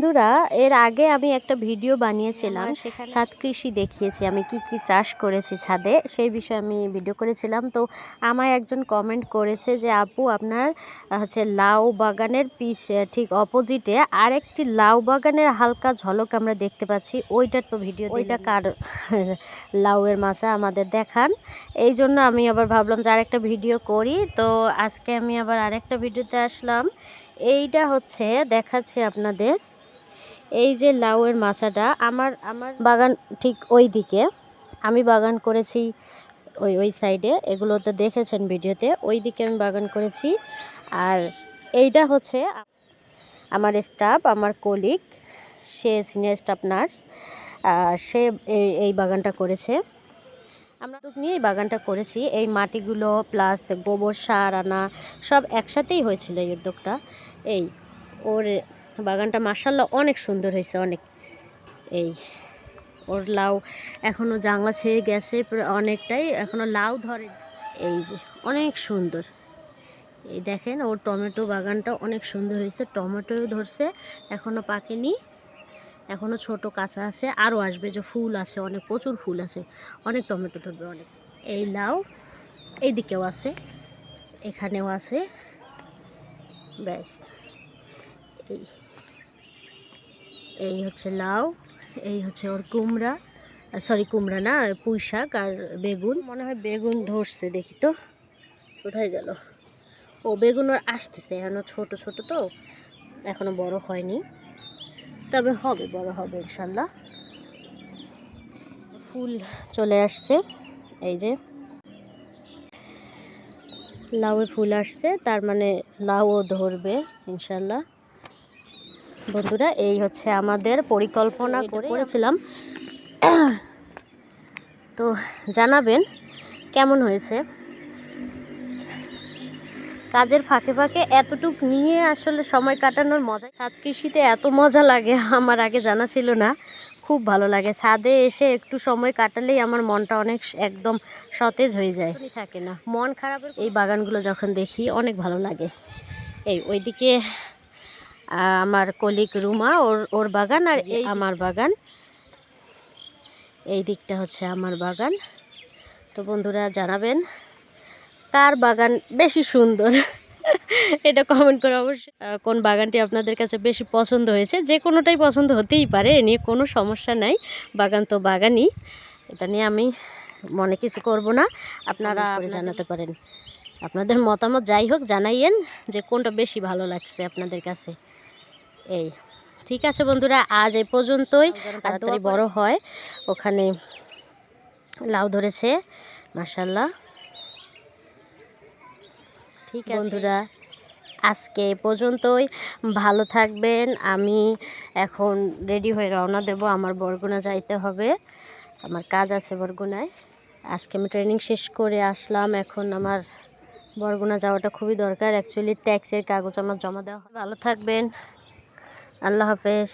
বন্ধুরা এর আগে আমি একটা ভিডিও বানিয়েছিলাম। সেখানে। ছাদ কৃষি দেখিয়েছি আমি কি কি চাষ করেছি ছাদে সেই বিষয়ে আমি ভিডিও করেছিলাম। তো আমায় একজন কমেন্ট করেছে যে আপু আপনার হচ্ছে লাউ বাগানের পিস ঠিক অপোজিটে আরেকটি লাউ বাগানের হালকা ঝলক আমরা দেখতে পাচ্ছি। ওইটার তো ভিডিও ওইটা কার? লাউয়ের মাচা আমাদের দেখান। এই জন্য আমি আবার ভাবলাম যে আরেকটা ভিডিও করি। তো আজকে আমি আবার আরেকটা ভিডিওতে আসলাম। এইটা হচ্ছে দেখাচ্ছি আপনাদের। এই যে লাউয়ের মাচাটা আমার আমার বাগান ঠিক ওই দিকে আমি বাগান করেছি ওই ওই সাইডে এগুলো তো দেখেছেন ভিডিওতে ওই দিকে আমি বাগান করেছি। আর এইটা হচ্ছে আমার স্টাফ, আমার কলিগ, সে সিনিয়র স্টাফ নার্স সে এই- বাগানটা করেছে। আমরা তো নিয়ে এই বাগানটা করেছি। এই মাটিগুলো প্লাস গোবর, সার, আনা সব একসাথেই হয়েছিল এই উদ্যোগটা। এই, ওর বাগানটা মাসাল্লাহ অনেক সুন্দর হয়েছে, অনেক। এই, ওর লাউ এখনও জাংলা ছেয়ে গেছে অনেকটাই এখনও লাউ ধরে এই যে, অনেক সুন্দর। এই দেখেন, ওর টমেটো বাগানটা অনেক সুন্দর হয়েছে, টমেটোও ধরছে এখনও পাকেনি। এখনও ছোট কাঁচা আছে, আরও আসবে যে ফুল আছে, অনেক, প্রচুর ফুল আছে। অনেক টমেটো ধরবে, অনেক। এই লাউ এই দিকেও আছে, এখানেও আছে। ব্যাস, এই। এই হচ্ছে লাউ, এই হচ্ছে ওর কুমড়া সরি কুমড়া না, পুঁই শাক আর বেগুন। মনে হয় বেগুন ধরছে, দেখি তো। কোথায় গেল? ও বেগুন ওর আসতেছে এখনও ছোট ছোট তো এখনও বড় হয়নি। তবে হবে, বড় হবে ইনশাল্লাহ। ফুল চলে আসছে, এই যে। লাউয়ে ফুল আসছে, তার মানে লাউও ধরবে ইনশাল্লাহ। বন্ধুরা এই হচ্ছে আমাদের পরিকল্পনা করেছিলাম তো জানাবেন কেমন হয়েছে? কাজের ফাঁকে ফাঁকে এতটুক নিয়ে আসলে সময় কাটানোর মজা। ছাদ কৃষিতে এত মজা লাগে আমার আগে জানা ছিল না। খুব ভালো লাগে। ছাদে এসে একটু সময় কাটালেই আমার মনটা অনেক একদম সতেজ হয়ে যায়। থাকে না। মন খারাপের এই বাগানগুলো যখন দেখি অনেক ভালো লাগে। এই ওইদিকে আমার কলিক রুমা ওর ওর বাগান আর এই আমার বাগান। এই দিকটা হচ্ছে আমার বাগান। তো বন্ধুরা জানাবেন কার বাগান বেশি সুন্দর। এটা কমেন্ট করে অবশ্যই কোন বাগানটি আপনাদের কাছে বেশি পছন্দ হয়েছে? যে কোনোটাই পছন্দ হতেই পারে এ নিয়ে কোনো সমস্যা নাই। বাগান তো বাগানই এটা নিয়ে আমি মনে কিছু করব না। আপনারা জানাতে পারেন। আপনাদের মতামত যাই হোক জানাইয়েন যে কোনটা বেশি ভালো লাগছে আপনাদের কাছে। এই ঠিক আছে বন্ধুরা আজ এই পর্যন্তই। তাড়াতাড়ি বড় হয় ওখানে লাউ ধরেছে মাসাল্লাহ ঠিক আছে। বন্ধুরা আজকে এ পর্যন্তই। ভালো থাকবেন। আমি এখন রেডি হয়ে রওনা দেব। আমার বরগুনা যাইতে হবে। আমার কাজ আছে বরগুনায়। আজকে আমি ট্রেনিং শেষ করে আসলাম। এখন আমার বরগুনা যাওয়াটা খুবই দরকার। অ্যাকচুয়ালি ট্যাক্সের কাগজ আমার জমা দেওয়া। ভালো থাকবেন। আল্লাহ হাফেজ।